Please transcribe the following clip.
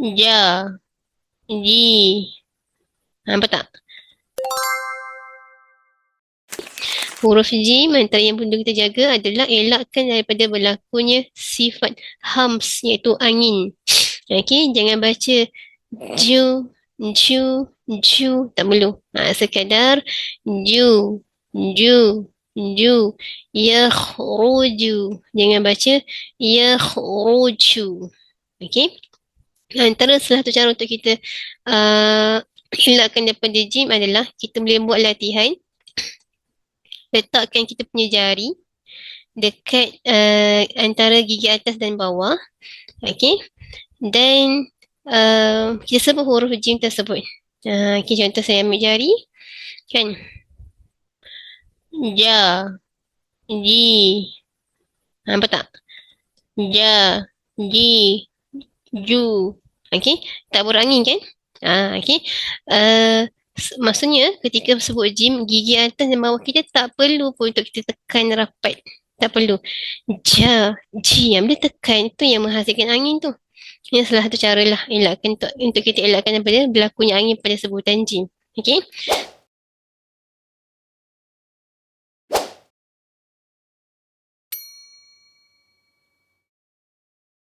Ja. Ji. Nampak tak? Huruf jim antara yang perlu kita jaga adalah elakkan daripada berlakunya sifat hams iaitu angin. Okey, jangan baca ju, ju, ju. Tak perlu. Ha, sekadar ju, ju, ju. Yakhruju. Jangan baca yakhruju. Okey. Antara salah satu cara untuk kita uh, elakkan daripada jim adalah kita boleh buat latihan letakkan kita punya jari dekat uh, antara gigi atas dan bawah. Okey. Dan uh, kita sebut huruf jim tersebut. Uh, okay, contoh saya ambil jari. Kan? Ja. Ji. Nampak tak? Ja. Ji. Ju. Okey. Tak berangin kan? Ah, okey. Uh, maksudnya ketika sebut gym gigi atas dan bawah kita tak perlu pun untuk kita tekan rapat tak perlu ja ji yang boleh tekan tu yang menghasilkan angin tu ini salah satu cara lah elakkan untuk, untuk kita elakkan daripada berlakunya angin pada sebutan gym Okey.